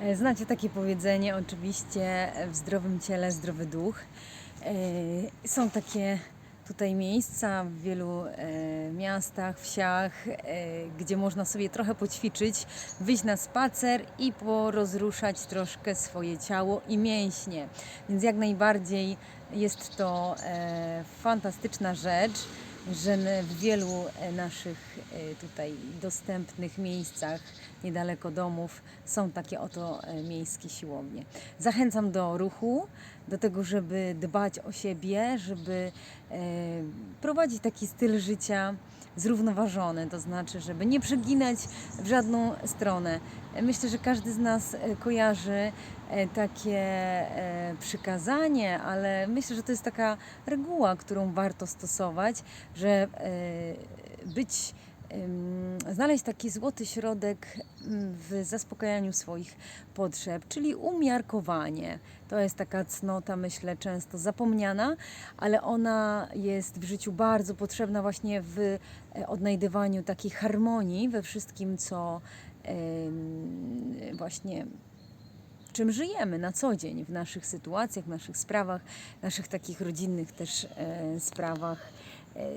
E, Znacie takie powiedzenie, oczywiście w zdrowym ciele zdrowy duch. E, Są takie tutaj miejsca w wielu e, miastach, wsiach, gdzie można sobie trochę poćwiczyć, wyjść na spacer i porozruszać troszkę swoje ciało i mięśnie. Więc jak najbardziej jest to fantastyczna rzecz że w wielu e, naszych e, tutaj dostępnych miejscach niedaleko domów są takie oto e, miejskie siłownie. Zachęcam do ruchu, do tego, żeby dbać o siebie, żeby prowadzić taki styl życia zrównoważony, to znaczy, żeby nie przeginać w żadną stronę. Myślę, że każdy z nas e, kojarzy e, takie e, przykazanie, ale myślę, że to jest taka reguła, którą warto stosować, że być, znaleźć taki złoty środek w zaspokajaniu swoich potrzeb, czyli umiarkowanie. To jest taka cnota, myślę, często zapomniana, ale ona jest w życiu bardzo potrzebna właśnie w e, odnajdywaniu takiej harmonii we wszystkim, co właśnie czym żyjemy na co dzień w naszych sytuacjach, w naszych sprawach, naszych takich rodzinnych też e, sprawach,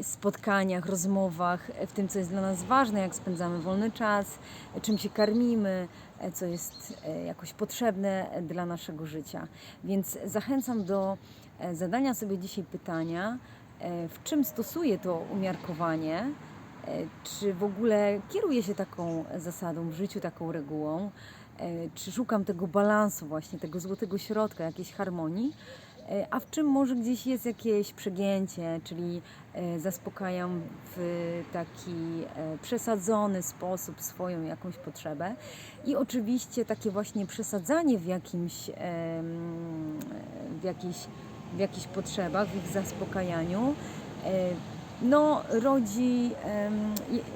spotkaniach, rozmowach, e, w tym, co jest dla nas ważne, jak spędzamy wolny czas, e, czym się karmimy, e, co jest e, jakoś potrzebne e, dla naszego życia. Więc zachęcam do e, zadania sobie dzisiaj pytania, e, w czym stosuję to umiarkowanie, e, czy w ogóle kieruję się taką zasadą w życiu, taką regułą, e, czy szukam tego balansu, właśnie tego złotego środka, jakiejś harmonii, e, a w czym może gdzieś jest jakieś przegięcie, czyli e, zaspokajam w taki e, przesadzony sposób swoją jakąś potrzebę. I oczywiście takie właśnie przesadzanie w jakimś, w jakiejś, w jakichś potrzebach, w ich zaspokajaniu, e, no, rodzi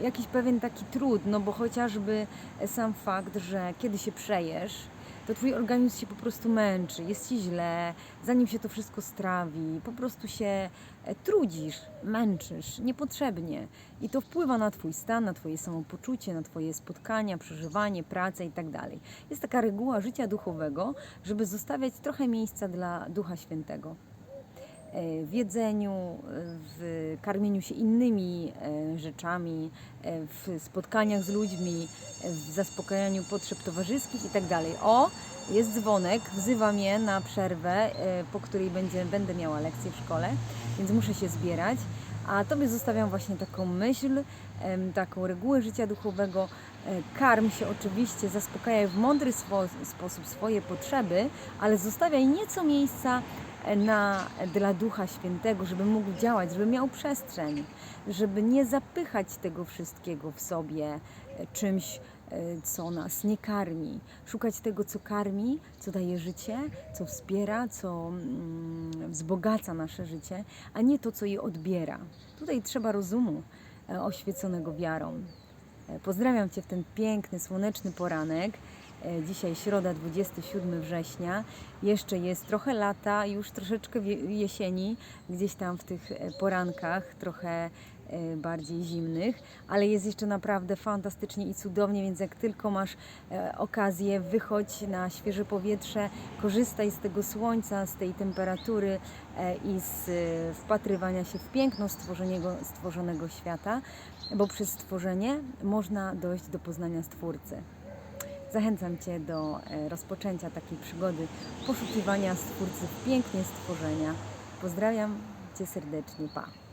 jakiś pewien taki trud, no bo chociażby sam fakt, że kiedy się przejesz, to twój organizm się po prostu męczy, jest ci źle, zanim się to wszystko strawi, po prostu się e, trudzisz, męczysz niepotrzebnie i to wpływa na twój stan, na twoje samopoczucie, na twoje spotkania, przeżywanie, pracę i tak. Jest taka reguła życia duchowego, żeby zostawiać trochę miejsca dla Ducha Świętego w jedzeniu, e, w karmieniu się innymi e, rzeczami, e, w spotkaniach z ludźmi, e, w zaspokajaniu potrzeb towarzyskich itd. O, jest dzwonek, wzywa mnie na przerwę, e, po której będzie, będę miała lekcję w szkole, więc muszę się zbierać. A Tobie zostawiam właśnie taką myśl, taką regułę życia duchowego. E, Karm się oczywiście, zaspokajaj w mądry swo- sposób swoje potrzeby, ale zostawiaj nieco miejsca e, na, dla Ducha Świętego, żeby mógł działać, żeby miał przestrzeń, żeby nie zapychać tego wszystkiego w sobie e, czymś, e, co nas nie karmi. Szukać tego, co karmi, co daje życie, co wspiera, co mm, wzbogaca nasze życie, a nie to, co je odbiera. Tutaj trzeba rozumu e, oświeconego wiarą. Pozdrawiam Cię w ten piękny, słoneczny poranek. E, Dzisiaj środa, 27 września. Jeszcze jest trochę lata, już troszeczkę jesieni, gdzieś tam w tych e, porankach, trochę e, bardziej zimnych, ale jest jeszcze naprawdę fantastycznie i cudownie, więc jak tylko masz okazję, wychodź na świeże powietrze, korzystaj z tego słońca, z tej temperatury i z wpatrywania się w piękno stworzonego, stworzonego świata, bo przez stworzenie można dojść do poznania Stwórcy. Zachęcam Cię do e, rozpoczęcia takiej przygody poszukiwania Stwórcy pięknie stworzenia. Pozdrawiam Cię serdecznie, pa!